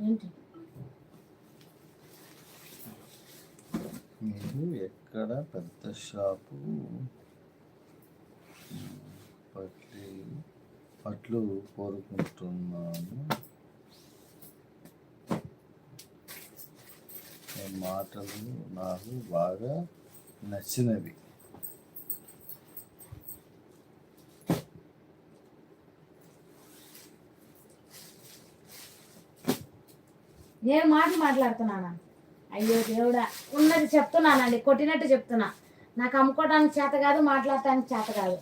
ఏంటి? మీరు ఎక్కడ పెద్ద షాపు? పట్లి పట్లు కోరుకుంటున్నాను మాటలు నాకు బాగా నచ్చినవి. నేను మాట మాట్లాడుతున్నానా? అయ్యో దేవుడా ఉన్నది చెప్తున్నానండి కొట్టినట్టు చెప్తున్నా. నాకు అమ్ముకోవడానికి చేత కాదు మాట్లాడటానికి చేత కాదు.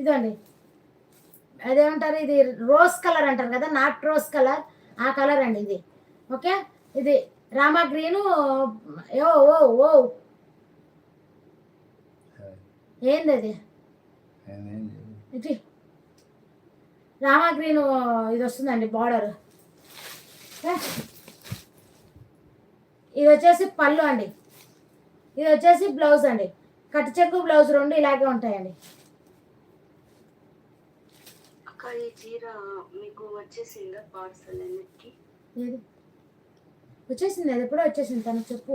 ఇదండి అదేమంటారు ఇది? రోజ్ కలర్ అంటారు కదా నాట్ రోజ్ కలర్. ఆ కలర్ అండి ఇది. ఓకే? ఇది రామా గ్రీను ఓ ఓ ఓ. ఏంది అది. ఇది. రామా గ్రీన్ ఇది వస్తుందండి బార్డర్. ఇది వచ్చేసి పళ్ళు అండి. ఇది వచ్చేసి బ్లౌజ్ అండి. కట్ చెక్కు బ్లౌజ్ రెండు ఇలాగే ఉంటాయండి. ఈ చీర మీకు వచ్చేసిందా పార్సల్ అన్నిటికి? ఏది? వచ్చేసింది అది ఎప్పుడో వచ్చేసింది తనకు చెప్పు.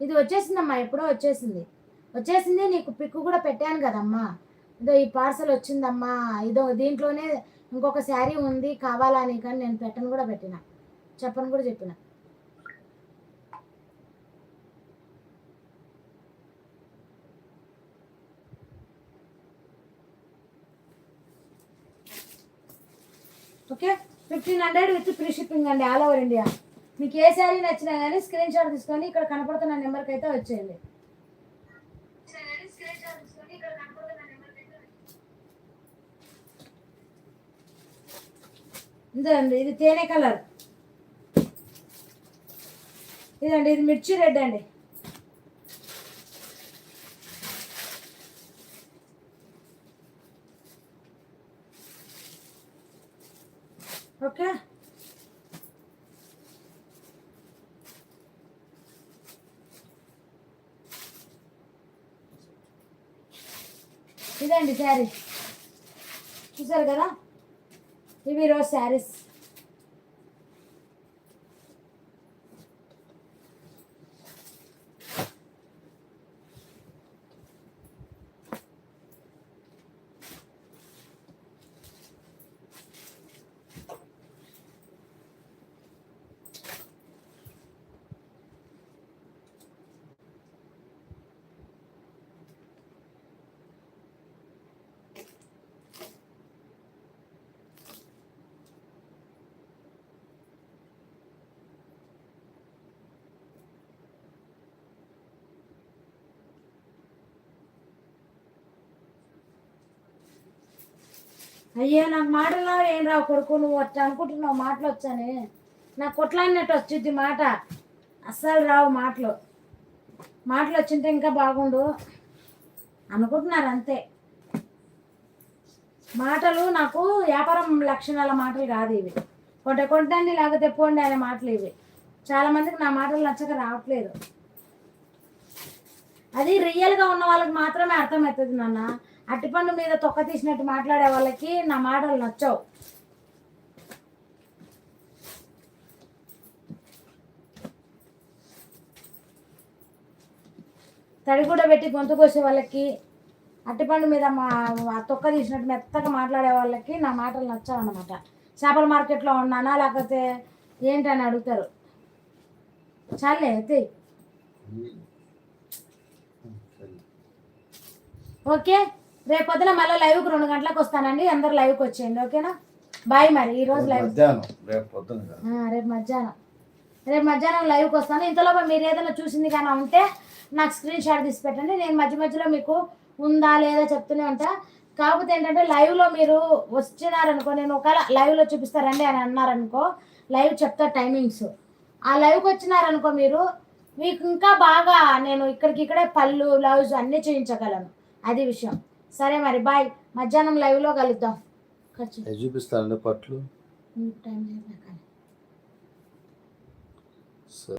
ఇది వచ్చేసిందమ్మా ఎప్పుడో వచ్చేసింది. వచ్చేసింది నీకు పిక్ కూడా పెట్టాను కదమ్మా. ఇదో ఈ పార్సల్ వచ్చిందమ్మా. ఇదో దీంట్లోనే ఇంకొక శారీ ఉంది కావాలా అని కానీ నేను పెట్టను కూడా పెట్టిన. చెప్పను కూడా చెప్పిన. Okay? Fifteen hundred with free shipping అండి ఆల్ ఓవర్ ఇండియా మీకు ఏ శారీ నచ్చినా కానీ స్క్రీన్ షాట్ తీసుకొని ఇక్కడ కనపడుతున్న నెంబర్కి అయితే వచ్చేయండి. ఇదండి ఇది తేనె కలర్ ఇదండి ఇది మిర్చి రెడ్ అండి. ఓకే? ఇదండి శారీ చూసారు కదా? ఇవి రోజు శారీస్. అయ్యో నాకు మాటలు ఏం రావు కొడుకు నువ్వు వచ్చి అనుకుంటున్నావు మాటలు వచ్చానే. నాకు కొట్లాడినట్టు వచ్చింది మాట. అస్సలు రావు మాటలు. మాటలు వచ్చింటే ఇంకా బాగుండు. అనుకుంటున్నారు అంతే. మాటలు నాకు వ్యాపారం లక్షణాల మాటలు కాదు ఇవి. కొంట కొంటండి లేకపోతే పోండి అనే మాటలు ఇవి. చాలా మందికి నా మాటలు నచ్చక రావట్లేదు. అది రియల్గా ఉన్న వాళ్ళకి మాత్రమే అర్థమవుతుంది నాన్న. అట్టిపండు మీద తొక్క తీసినట్టు మాట్లాడే వాళ్ళకి నా మాటలు నచ్చవు. తడి కూడా పెట్టి గొంతు కోసే వాళ్ళకి అట్టిపండు మీద మా తొక్క తీసినట్టు మెత్తగా మాట్లాడే వాళ్ళకి నా మాటలు నచ్చవు అన్నమాట. చేపల మార్కెట్లో ఉన్నానా లేకపోతే ఏంటని అడుగుతారు. చాలే అయితే. ఓకే? రేపు పొద్దున మళ్ళీ లైవ్కి రెండు గంటలకు వస్తానండి అందరు లైవ్కి వచ్చేయండి ఓకేనా? బాయ్ మరి ఈ రోజు లైవ్ రేపు మధ్యాహ్నం. రేపు మధ్యాహ్నం లైవ్కి వస్తాను. ఇంతలోపు మీరు ఏదైనా చూసింది కానీ ఉంటే నాకు స్క్రీన్ షాట్ తీసి పెట్టండి. నేను మధ్య మధ్యలో మీకు ఉందా లేదా చెప్తూనే ఉంటా. కాకపోతే ఏంటంటే లైవ్లో మీరు వచ్చినారనుకో నేను ఒకవేళ లైవ్లో చూపిస్తారండి అని అన్నారనుకో లైవ్ చెప్తా టైమింగ్స్ ఆ లైవ్కి వచ్చినారనుకో మీరు మీకు ఇంకా బాగా నేను ఇక్కడికి ఇక్కడే పళ్ళు బ్లౌజ్ అన్నీ చేయించగలను. అది విషయం. సరే మరి బాయ్. మధ్యాహ్నం లైవ్లో కలుద్దాం. చూపిస్తానండి పట్లు టైం